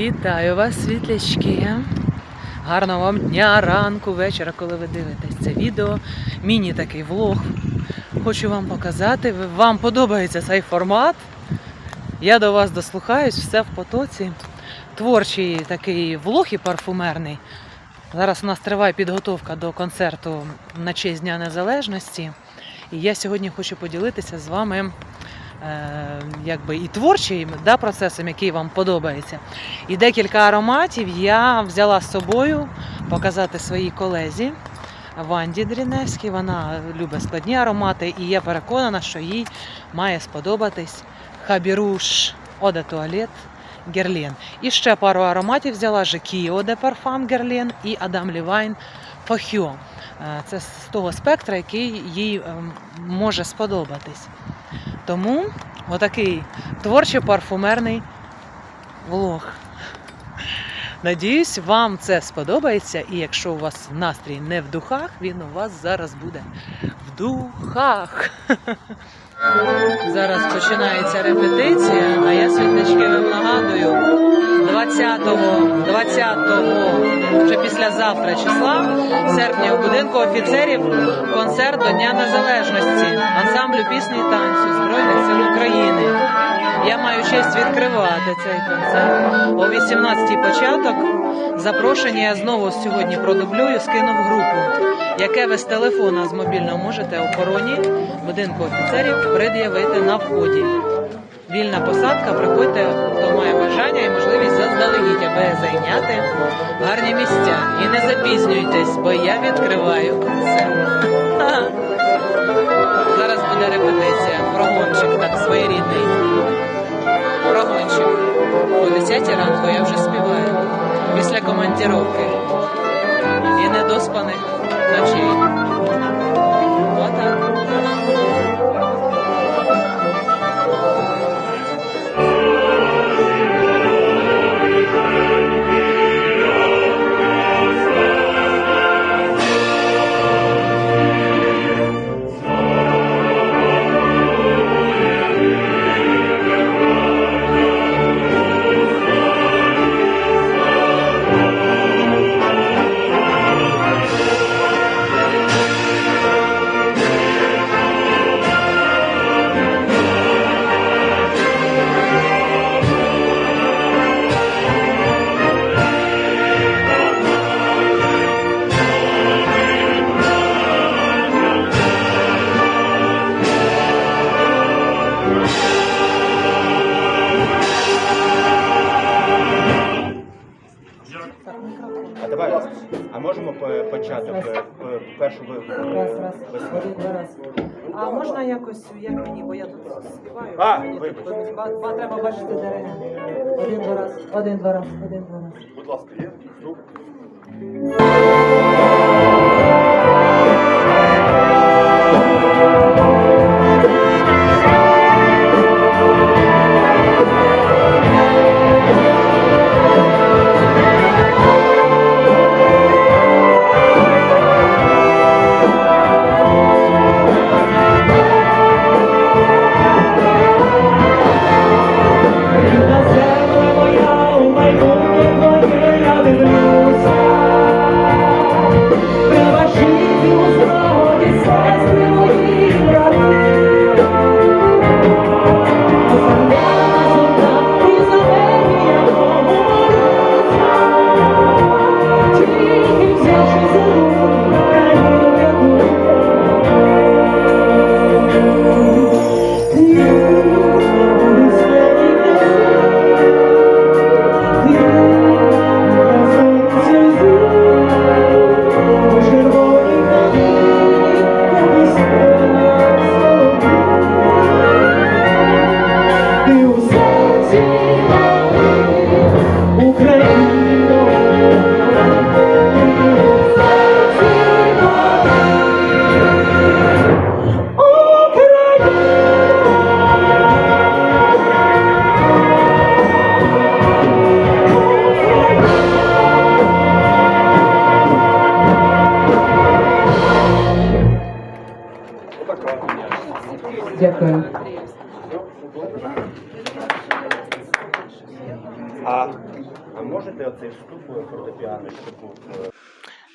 Вітаю вас, світлячки! Гарного вам дня, ранку, вечора, коли ви дивитесь це відео. Міні такий влог. Хочу вам показати. Вам подобається цей формат. Я до вас дослухаюсь, все в потоці. Творчий такий влог і парфумерний. Зараз у нас триває підготовка до концерту на честь Дня Незалежності. І я сьогодні хочу поділитися з вами якби і творчим да, процесом, який вам подобається. І декілька ароматів я взяла з собою показати своїй колезі Ванді Дріневській. Вона любить складні аромати, і я переконана, що їй має сподобатись Хабіруш Оде Туалет Герлен. І ще пару ароматів взяла Жекі Оде Парфам Герлен і Адам Лівайн Фохьо. Е, Це з того спектра, який їй ем, може сподобатись. Тому отакий творчо-парфумерний влог. Надіюсь, вам це сподобається, і якщо у вас настрій не в духах, він у вас зараз буде в духах. Зараз починається репетиція, а я світлячки вам нагадую 20-го, 20-го, вже післязавтра числа, серпня у будинку офіцерів концерт до Дня Незалежності, ансамблю пісні і танцю Збройних сил України. Я маю честь відкривати цей концерт. О 18-й початок. Запрошення я знову сьогодні продублюю, скину в групу, яке ви з телефона з мобільного можете охороні будинку офіцерів пред'явити на вході. Вільна посадка, приходьте, хто має бажання і можливість заздалегідь, аби зайняти гарні місця. І не запізнюйтесь, бо я відкриваю концерт. Зараз буде репетиція. Прогончик так своєрідний. Прогончик. О 10 ранку я вже співаю. Після командіровки. І недоспаних ночей. Отак. Почати е, першу ви- Раз, раз, один, два раз. А можна якось, як мені, бо я тут співаю, А, мені тут вибач. мені ба- ба- треба бачити дерева. Один, два раз, один, два раз, один, два раз. Будь ласка, є?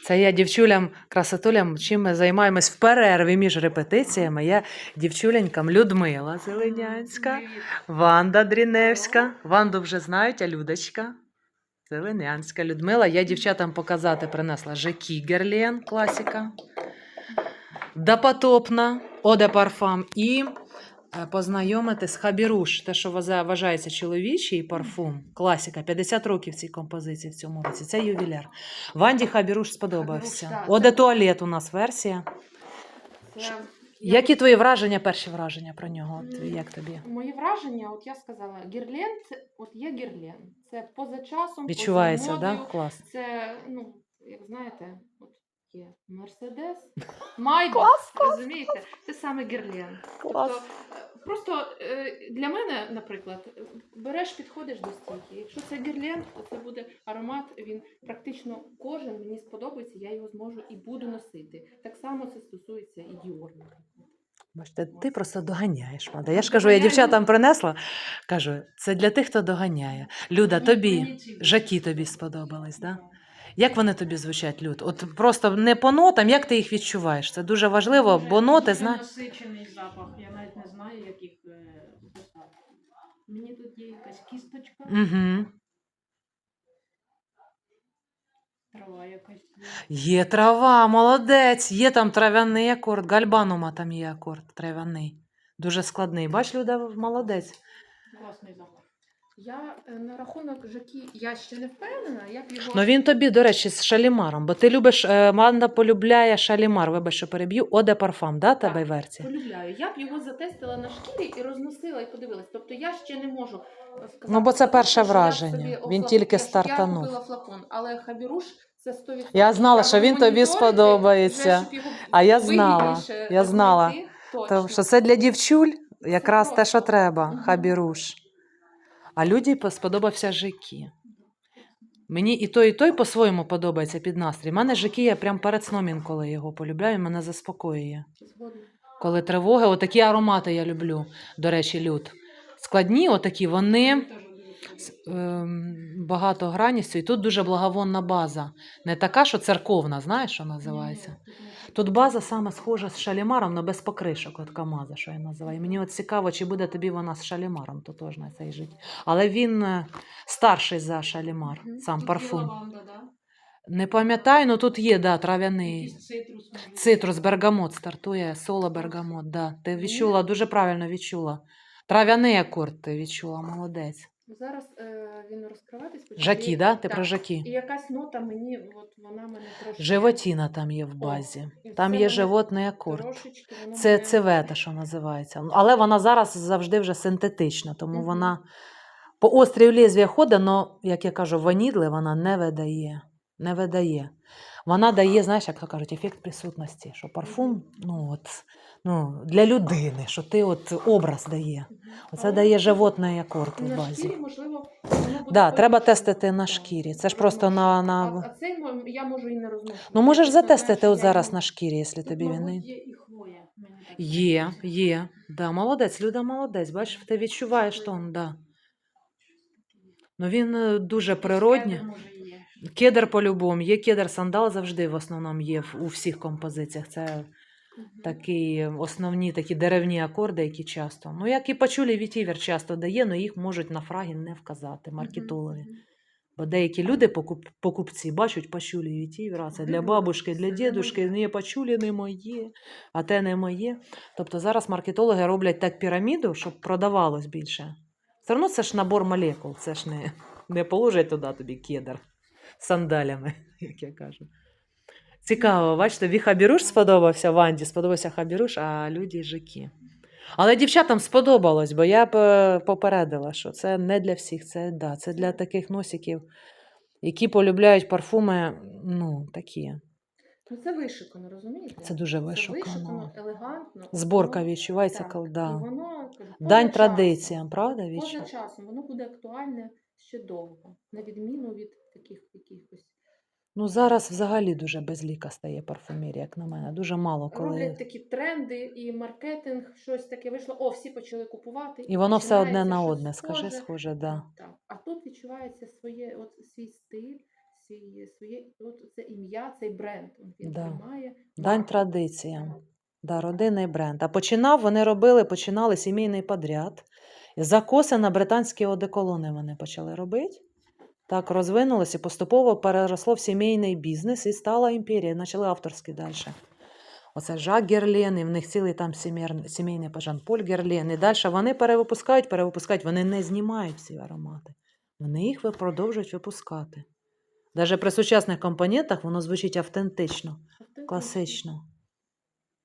Це я дівчулям, красотулям, чим ми займаємось в перерві між репетиціями. Я дівчуленькам Людмила Зеленянська, Ванда Дріневська. Ванду вже знають, а Людочка. Зеленянська Людмила. Я дівчатам показати принесла Жекі Герлен, класика. Допотопна, Оде Парфам і познайомити з Хабіруш, те, що вважається чоловічий парфум, класика, 50 років цій композиції в цьому році. Це ювіляр. Ванді Хабіруш сподобався. Оде туалет у нас версія. Це... Які твої враження, перші враження про нього? От, як тобі? Мої враження, от я сказала, гірлен, це от є гірлен. Це поза часом, Відчувається, поза модою. Да? Клас. Це, ну, як знаєте, от є Мерседес, Майбах, розумієте? Це саме гірлен. Клас. Тобто, е, просто е, для мене, наприклад, береш, підходиш до стійки. Якщо це гірлен, то це буде аромат, він практично кожен мені сподобається, я його зможу і буду носити. Так само це стосується і наприклад. Бачите, ти просто доганяєш, Ванда. Я ж кажу, я дівчатам принесла. Кажу, це для тих, хто доганяє. Люда, тобі, Жакі тобі сподобались, да? Як вони тобі звучать, Люд? От просто не по нотам, як ти їх відчуваєш? Це дуже важливо, бо ноти знаєш. насичений запах. Я навіть не знаю, як їх е. Мені тут є якась кісточка, Угу. трава якась є. Є трава, молодець, є там трав'яний акорд, гальбанума там є акорд трав'яний. Дуже складний. Бач, Люда, молодець. Класний запах. Я е, на рахунок Жакі, я ще не впевнена, я б його. Ну він тобі, до речі, з шалімаром, бо ти любиш, е, Манда полюбляє шалімар, вибач, що переб'ю, Оде Парфам, да, тебе Так. версія? полюбляю. Я б його затестила на шкірі і розносила і подивилась. Тобто я ще не можу е, сказати. Ну, бо це перше що я враження. собі Він тільки я ж- стартанув. Я купила флакон, але хабіруш це 100%. Я знала, що він тобі моніторити, сподобається. вже, щоб його А я знала, вигідніше я знала. знайти, То, точно. що це для дівчуль якраз те, що треба, хабіруш. А люді сподобався Жикі. Мені і той, і той по-своєму подобається під настрій. У мене Жикі, я прям перед сном інколи його полюбляю, мене заспокоює. Коли тривоги, отакі аромати я люблю, до речі, люд. Складні, отакі, вони Теж ем, багатогранністю, і тут дуже благовонна база. Не така, що церковна, знаєш, що називається. Тут база саме схожа з шалімаром, але без покришок, от камаза, що я називаю. Мені от цікаво, чи буде тобі вона з шалімаром тотожна цей життя. Але він е, старший за шалімар, сам Тут парфум. Не пам'ятаю, але тут є, да, трав'яний. Цитрус. Цитрус, бергамот стартує, соло бергамот, да. Ти відчула, дуже правильно відчула. Трав'яний акорд ти відчула, молодець. Зараз е, він розкриватись. Жакі, І- да? Ти так. про жакі. І якась нота мені, от вона мене трошки. Животіна там є в базі. і Там це є мене животний акорд. Трошечки воно Це мене- цивета, що називається. Але вона зараз завжди вже синтетична, тому Мгм. вона по острів лезвія ходить, але, як я кажу, ванідли вона не видає. Не видає. Вона дає, знаєш, як то кажуть, ефект присутності, що парфум ну, от, ну, для людини, що ти от образ дає. Оце дає животний акорд в На базі. шкірі, можливо, Да, треба тестити на шкірі. Це ж просто на. А, на... а цей мо- я можу і не розносити. Ну, можеш затестити от зараз на шкірі, якщо тобі він. не- є і хвоя. Є, є. Да, молодець, Люда молодець. Бачиш, ти відчуваєш тон, да. Ну він е, дуже природній. Кедр по-любому. Є кедр сандал завжди в основному є у всіх композиціях. Це. Такі основні такі деревні акорди, які часто. Ну, як і пачулі вітівер часто дає, але їх можуть на фрагі не вказати, маркетологи. Бо деякі люди, покуп, покупці, бачать пачулі вітівер, а це для бабушки, для дідушки, ні, пачулі не моє, а те не моє. Тобто зараз маркетологи роблять так піраміду, щоб продавалось більше. Все одно це ж набор молекул, це ж не, не положать туди тобі кедр сандалями, як я кажу. Цікаво, бачите, тобі хабіруш сподобався Ванді, сподобався хабіруш, а люди жакі. Але дівчатам сподобалось, бо я б е, попередила, що це не для всіх, це, да, це для таких носиків, які полюбляють парфуми, ну, такі. Ну, це вишикано, розумієте? Це дуже Це вишукано. елегантно. Зборка Воно- відчувається, так, воно Дань традиціям, правда? Поза часом, воно буде актуальне ще довго, на відміну від таких якихось Ну зараз взагалі дуже безліка стає парфумерія, як на мене. Дуже мало коли. Роблять такі тренди і маркетинг, щось таке вийшло. О, всі почали купувати. І воно все одне на одне, скажи, схоже. да. Так. А тут відчувається своє, от свій стиль, свій, своє, от це ім'я, цей бренд. Він Да. тримає. Дань традиціям. Да, родинний бренд. А починав, вони робили, починали сімейний подряд. Закоси на британські одеколони вони почали робити. Так розвинулося і поступово переросло в сімейний бізнес і стала імперія. Почали авторські далі. Оце Жак Герлен, і в них цілий там сімейний Жан Поль Герлен. І далі вони перевипускають, перевипускають, вони не знімають ці аромати. Вони їх продовжують випускати. Навіть при сучасних компонентах воно звучить автентично, Автентично. класично.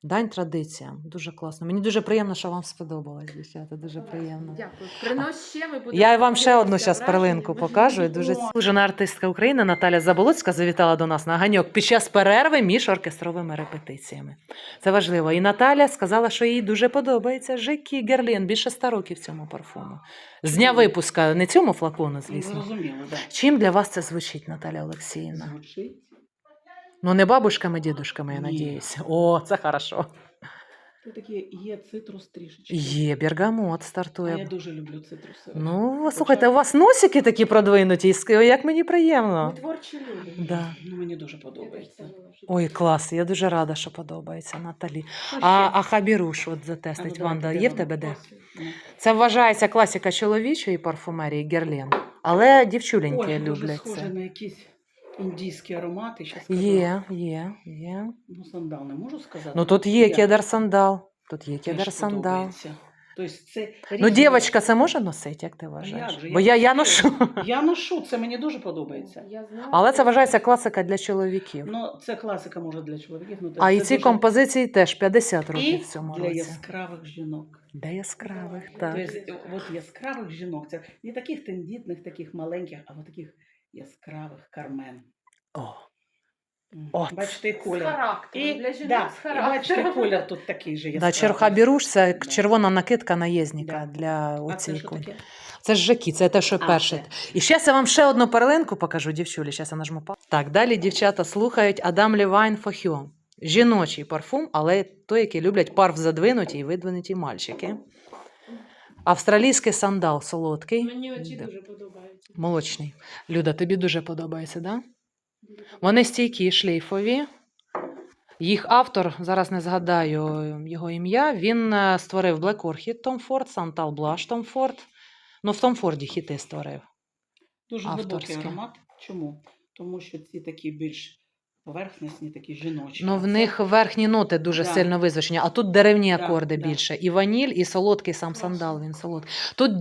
Дань традиціям. Дуже класно. Мені дуже приємно, що вам сподобалось, дівчата. Дуже приємно. Дякую. Принось ще ми будемо. Я вам ще одну зараз перлинку покажу. І дуже служена артистка України Наталя Заболоцька завітала до нас на ганьок під час перерви між оркестровими репетиціями. Це важливо. І Наталя сказала, що їй дуже подобається Жекі Герлін, більше ста років цьому парфуму. З дня випуска, не цьому флакону, звісно. Зрозуміло, так. Чим для вас це звучить, Наталя Олексіївна? Звучить. Ну, не бабушками, дідушками, я Ні. надіюся. О, це хорошо. Тут таке є цитрус трішечки. Є, бергамот А я стартує. дуже люблю цитруси. Ну, слухайте, у вас носики такі продвинуті, і ск- як мені приємно. Ми творчі люди. Да. Ну, мені дуже подобається. Ой, клас, я дуже рада, що подобається Наталі. А, а хабіруш от А затестить ну, Ванда, давайте, є в тебе де? Ну. Це вважається класика чоловічої парфумерії Герлен, але дівчуленькі Ой, дуже люблять схоже це. на якісь індійські аромати. Щас Є, є, є. Ну, сандал не можу сказати. Ну тут є кедр сандал. Тут є Теж кедр сандал. подобається. Тобто це Ну, різні- дівчинка це може носити, як ти як вважаєш? же, Бо я я, я ношу. Я ношу, це мені дуже подобається. Я знаю. Але це вважається класика для чоловіків. Ну, це класика може для чоловіків. Ну, А і ці дуже- композиції теж 50 і років в цьому для році. яскравих жінок. Для яскравих, так. Тобто, от яскравих жінок, це не таких тендітних, таких маленьких, а от таких яскравих кармен. О, От. Бачите, і З характером. І, Для жінок да, з і бачите, характером. колір тут такий же да, яскравий. черхабіруш це Да. червона накидка наєзника Да. для А це таке? Це ж жаки, це те, що А, перше. це. І зараз я вам ще одну перлинку покажу, дівчулі. Зараз я нажму паузу. Так, далі дівчата слухають Адам Левайн Фохьо. Жіночий парфум, але той, який люблять парф задвинуті і видвинуті мальчики. Австралійський сандал солодкий. Мені оці Да. дуже подобаються. Молочний. Люда, тобі дуже подобається, так? Да? Вони стійкі, шлейфові. Їх автор, зараз не згадаю його ім'я. Він е, створив Black Orchid Tom Ford, Santal Blush Tom Ford. Ну, в Tom Ford хіти створив. Дуже глибокий Авторське. аромат. Чому? Тому що ці такі більш поверхностні, такі жіночі. Ну, в них верхні ноти дуже Да. сильно визначені, а тут деревні Да, акорди да. більше. І ваніль, і солодкий сам Класно. сандал, він солодкий. Тут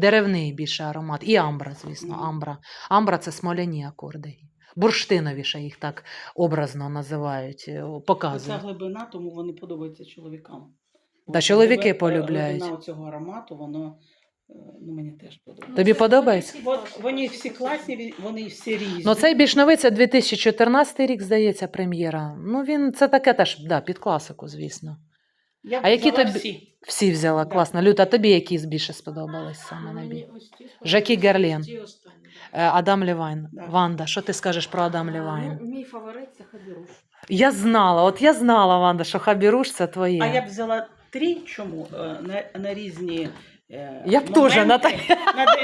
деревний більше аромат. І амбра, звісно, амбра. Амбра це смоляні акорди. Бурштинові ще їх так образно називають, е, показують. глибина, тому вони подобаються чоловікам. Та чоловіки полюбляють. Глибина цього аромату, воно е, ну, мені теж подобається. Тобі подобається? От вони всі класні, вони всі різні. Ну, цей більш новий, це 2014 рік, здається, прем'єра. Ну, він це таке теж, да, під класику, звісно. Я а які тобі- всі. Всі взяла, Да. класно. Люта, тобі які більше сподобались саме Мені найбільше? Жакі да. Е, Адам Левайн. Да. Ванда, що ти скажеш про Адам Левайн? Ну, мій фаворит це хабіруш. Я знала, от я знала, Ванда, що Хабіруш це твоє. А я б взяла три, чому? Е, На, на різні. Е, Я б теж, на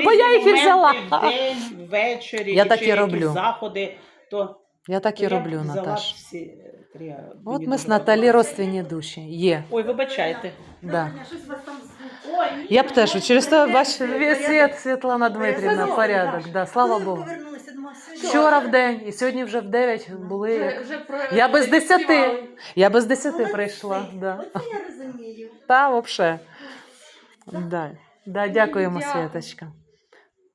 Бо я їх і взяла. Вдень, ввечері, Я так і роблю. заходи, то Я так і я роблю, взяла Наташ. всі е, три. От ми з Наталі родственні душі. Є. Ой, вибачайте. Да. Щось вас там з- Я б теж ну, через те бач Світ, Світлана Дмитрівна, порядок. Да, слава Богу. Вчора в день, і сьогодні вже в 9 були. Вже, як-. Я без десяти. співали. Я без 10 Молодці. прийшла. Да. Оце я розумію. Та взагалі. Да. Да, дякуємо, Дякую. Світочка.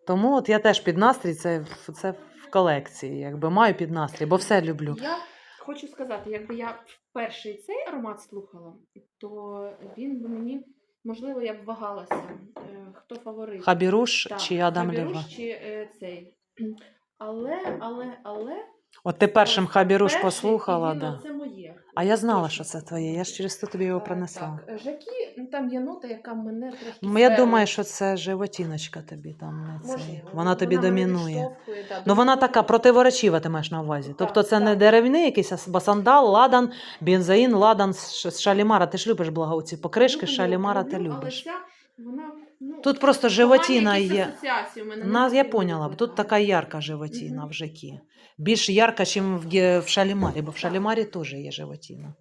Тому от я теж під настрій, це, в- це в колекції, якби маю під настрій, бо все люблю. Я хочу сказати, якби я перший цей аромат слухала, то він би мені, можливо, я б вагалася, е, хто фаворит. Хабіруш Так, чи Адам Хабіруш Лева? чи е, цей. Але, але, але. От ти першим ось Хабіруш перший, послухала, і він, да. Це моє. А я знала, що це твоє. Я ж через то тобі його Е, принесла. Так, Жакі, ну там є нота, яка мене трошки. Ну, я думаю, що це животіночка тобі там не цей. Можливо. Вона тобі мене домінує. відштовхує, да, Ну вона така противоречива, ти маєш на увазі. Так, Тобто це не так. деревний якийсь, а басандал, ладан, бензаїн, ладан з з шалімара. Ти ж любиш благо ці покришки, люблю, шалімара ти люблю, любиш. Але ця, вона, ну, Тут просто животіна є. асоціації в мене На, я поняла, бо тут така ярка животіна в жакі. Більш ярка, ніж в, ге- в шалімарі, бо в шалімарі теж є животіна.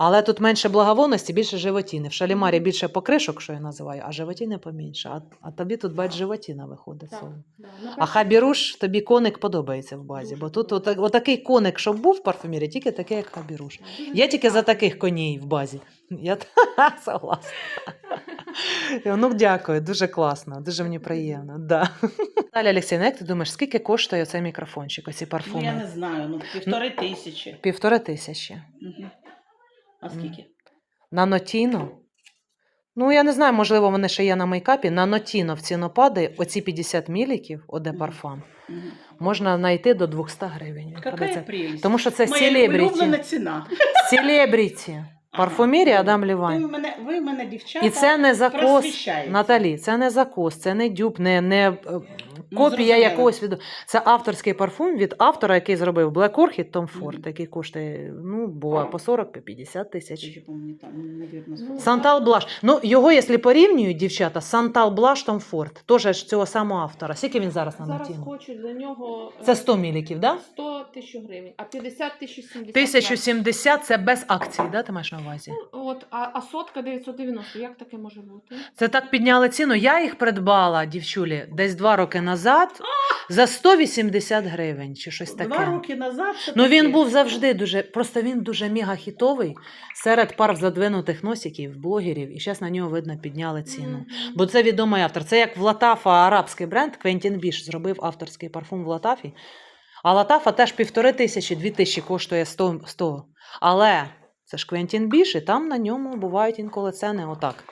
Але тут менше благовонності, більше животіни. В шалімарі більше покришок, що я називаю, а животіни поменше. А, а тобі тут бач животіна виходить. Так, да, на А хабіруш тобі коник подобається в базі, бо тут ота- отакий коник, щоб був в парфумірі, тільки такий, як хабіруш. Я тільки за таких коней в базі. Я согласна. Ну, дякую, дуже класно, дуже мені приємно. Да. Далі, Олексійна, як ти думаєш, скільки коштує цей мікрофончик, оці парфуми? Ну, я не знаю, ну півтори тисячі. Півтори тисячі. Мгм. А скільки? На нотіно. Ну, я не знаю, можливо, вони ще є на мейкапі. На нотіно в цінопади оці 50 міліків, оде парфам, Мгм. можна знайти до 200 гривень. Тому що це Моя селебріті. улюблена ціна. Селебріті. Парфумерія Адам Ви мене, ви мене, дівчата, І це не закос. Наталі, це не закос, це не дюб, не, не е, Ну, копія зрозуміло. якогось від. Це авторський парфум від автора, який зробив Black Orchid Tom Ford, Мгм. який коштує, ну, буває по 40, по 50 тисяч. пам'ятаю, там, невірно. Сантал Блаш. Ну, його, якщо порівнюють, дівчата, Сантал Блаш Tom Ford, теж ж цього самого автора. Скільки він зараз на Зараз натіну? хочу для нього е, Це 100 міліків, да? 100 тисяч гривень, а 50 тисяч 70. 1070 це без акції, да, ти маєш на увазі? От, а, а сотка 990, як таке може бути? Це так підняли ціну. Я їх придбала, дівчулі, десь два роки назад за 180 гривень чи щось таке. Два роки назад. це Ну він таке. був завжди дуже, просто він дуже мега-хітовий серед пар задвинутих носиків, блогерів, і зараз на нього видно підняли ціну. Бо це відомий автор. Це як в Латафа арабський бренд, Квентін Біш зробив авторський парфум в Латафі. А Латафа теж півтори тисячі, дві тисячі коштує 100. 100. Але це ж Квентін Біш, і там на ньому бувають інколи ціни отак.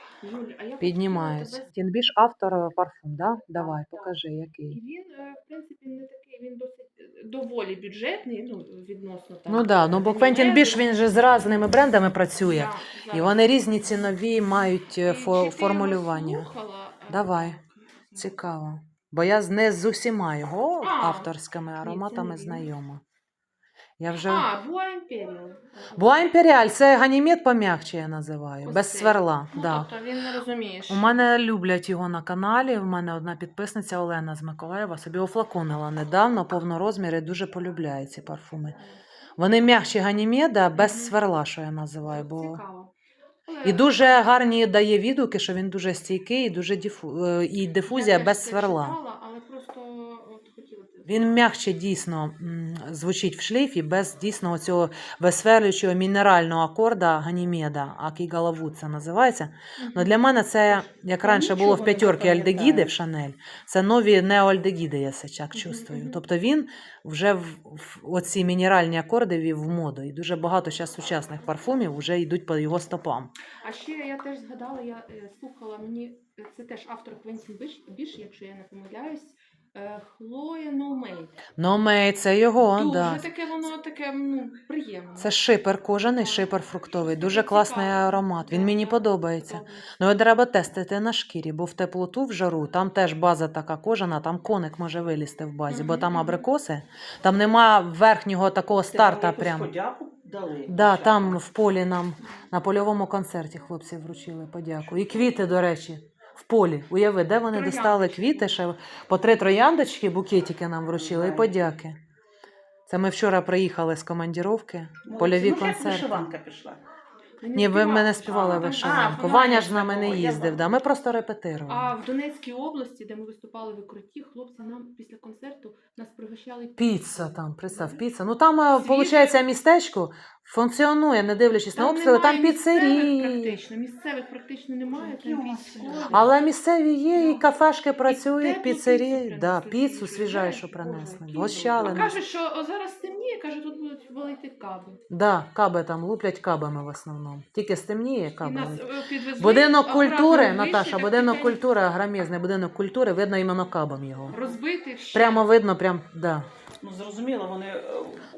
Піднімаються. хотіла тебе- Квентін Біш автор парфум, да? Давай, так. покажи, І який. він, е, в принципі, не такий, він досить е, доволі бюджетний, ну, відносно там. Ну да, ну бо. Квентін Біш він же з різними брендами працює. І вони різні цінові мають е, фо- формулювання. Давай. Цікаво. Бо я з- не з усіма його авторськими ароматами знайома. Я вже. А, Буа Імперіал. Буа Імперіаль це ганімет пом'якче я називаю, Ось без цей. сверла. Ну, да. тобто він не розумієш. У мене люблять його на каналі. У мене одна підписниця Олена з Миколаєва собі офлаконила недавно, повнорозміри, дуже полюбляє ці парфуми. Вони м'якші ганімеда, без сверла, що я називаю. Бо... Цікаво. І дуже гарні дає відгуки, що він дуже стійкий і дуже дифу... е, і дифузія без сверла. читала, але просто от хотіла ти- Він м'якше дійсно звучить в шлейфі, без дійсно цього висверлюючого мінерального акорда Ганімеда, Акігалавуд це називається. Ну, для мене це, як раніше було в п'ятерки альдегіди в Шанель, це нові неоальдегіди, я так чувствую. Тобто він вже в, в оці мінеральні акорди ввів в моду. І дуже багато зараз сучасних парфумів вже йдуть по його стопам. А ще я теж згадала, я е, слухала мені, це теж автор Квентін Біш, якщо я не помиляюсь, Хлоя Ноумей. Номей, це його, Дуже да. таке воно таке ну, приємне. Це шипер кожаний, шипер фруктовий. Дуже класний аромат. Він мені подобається. Ну, і треба тестити на шкірі, бо в теплоту, в жару, там теж база така кожана, там коник може вилізти в базі, бо там абрикоси, там нема верхнього такого Це старта прям. дали. Да, там в полі нам на польовому концерті хлопці вручили подяку. І квіти, до речі, полі. Уяви, де вони достали квіти, ще по три трояндочки, букетики нам вручили і подяки. Це ми вчора приїхали з командіровки, Молодці. польові ну, концерти. вишиванка пішла. Ні, ви мене співали А, вишиванку. а, Ваня ж з нами не їздив. Да. Ми просто репетирували. А в Донецькій області, де ми виступали в Укрутті, хлопці нам після концерту нас пригощали Піца там, представ, піца. Ну там, виходить, містечко функціонує, не дивлячись на обстріли, там немає місцевих піцерії. Практично. Місцевих практично немає, Які там військові. Але місцеві є, і кафешки працюють, теплу піцерії. піцу Да, принесли, піцу свіжу, свіжайшу принесли. Боже, Гощали А. Каже, що о, зараз темніє, каже, тут будуть валити каби. Да, каби там луплять кабами в основному. Тільки стемніє І каби. нас е, підвезли. Будинок акуратно культури, Наташа, так будинок культури, громізний будинок культури, видно іменно кабом його. Розбитий ще. Прямо видно, прям, да. Ну, зрозуміло, вони. е,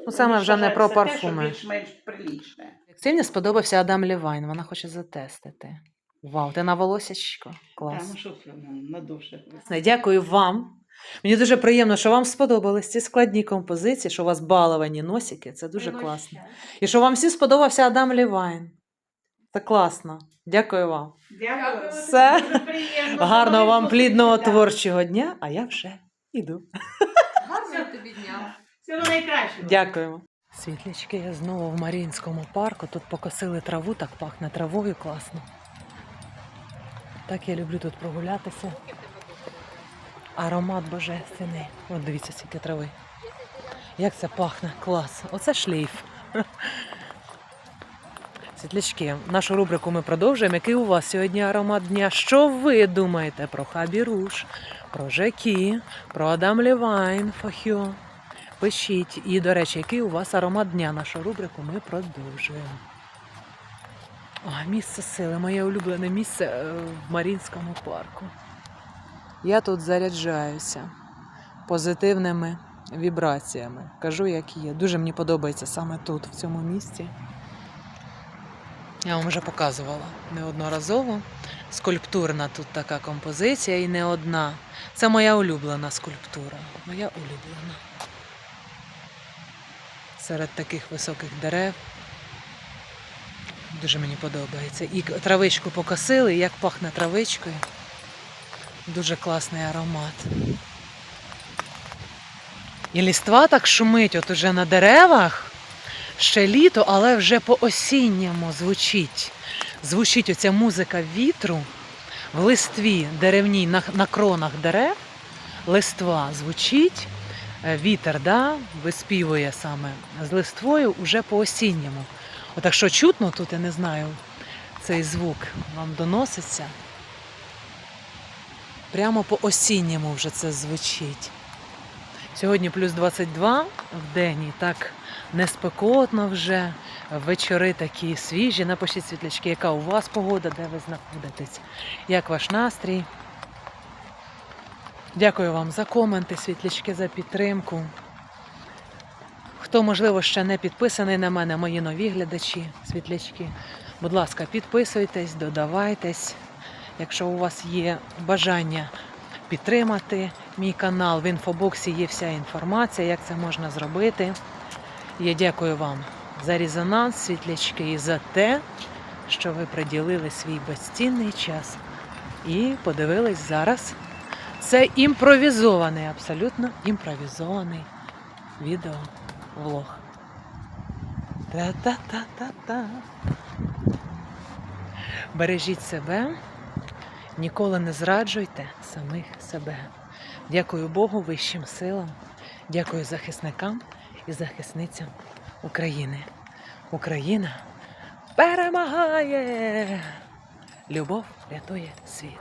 Ну, саме вже не про вважають все те, що. Більш-менш прилічне. Ксені сподобався Адам Лівайн, вона хоче затестити. Вау, ти на волосячко. Клас. ну що це ну, на душе. Дякую вам. Мені дуже приємно, що вам сподобались ці складні композиції, що у вас баловані носики. Це дуже класно. І що вам всі сподобався Адам Лівайн. Це класно. Дякую вам. Дякую. Все. Дуже приємно. Гарного вам плідного творчого дня, а я вже іду. Всього найкращого. Дякуємо. Світлячки, я знову в Маріїнському парку. Тут покосили траву, так пахне травою класно. Так я люблю тут прогулятися. Аромат божественний. От дивіться, скільки трави. Як це пахне? Клас. Оце шлейф. Світлячки, нашу рубрику ми продовжуємо. Який у вас сьогодні аромат дня? Що ви думаєте про Хабі Руш, про Жекі, про Адам Лівайн, Фахьо? Пишіть. І, до речі, який у вас аромат дня? Нашу рубрику ми продовжуємо. О, місце сили, моє улюблене місце е, в Марінському парку. Я тут заряджаюся позитивними вібраціями. Кажу, як є. Дуже мені подобається саме тут, в цьому місці. Я вам вже показувала неодноразово. Скульптурна тут така композиція і не одна. Це моя улюблена скульптура. Моя улюблена. Серед таких високих дерев. Дуже мені подобається. І травичку покосили, як пахне травичкою. Дуже класний аромат. І ліства так шумить, от уже на деревах. Ще літо, але вже по осінньому звучить. Звучить оця музика вітру в листві деревній на, на кронах дерев. Листва звучить, вітер да, виспівує саме з листвою уже по осінньому. Отак що чутно тут, я не знаю, цей звук вам доноситься. Прямо по осінньому вже це звучить. Сьогодні плюс 22 в день і так не спекотно вже. Вечори такі свіжі. Напишіть світлячки, яка у вас погода, де ви знаходитесь, як ваш настрій. Дякую вам за коменти, світлячки, за підтримку. Хто, можливо, ще не підписаний на мене, мої нові глядачі, світлячки. Будь ласка, підписуйтесь, додавайтесь. Якщо у вас є бажання підтримати мій канал, в інфобоксі є вся інформація, як це можна зробити. Я дякую вам за резонанс, світлячки, і за те, що ви приділили свій безцінний час і подивились зараз. Це імпровізований, абсолютно імпровізований відеовлог. Та-та-та-та-та. Бережіть себе, ніколи не зраджуйте самих себе. Дякую Богу, вищим силам, дякую захисникам і захисницям України. Україна перемагає! Любов рятує світ.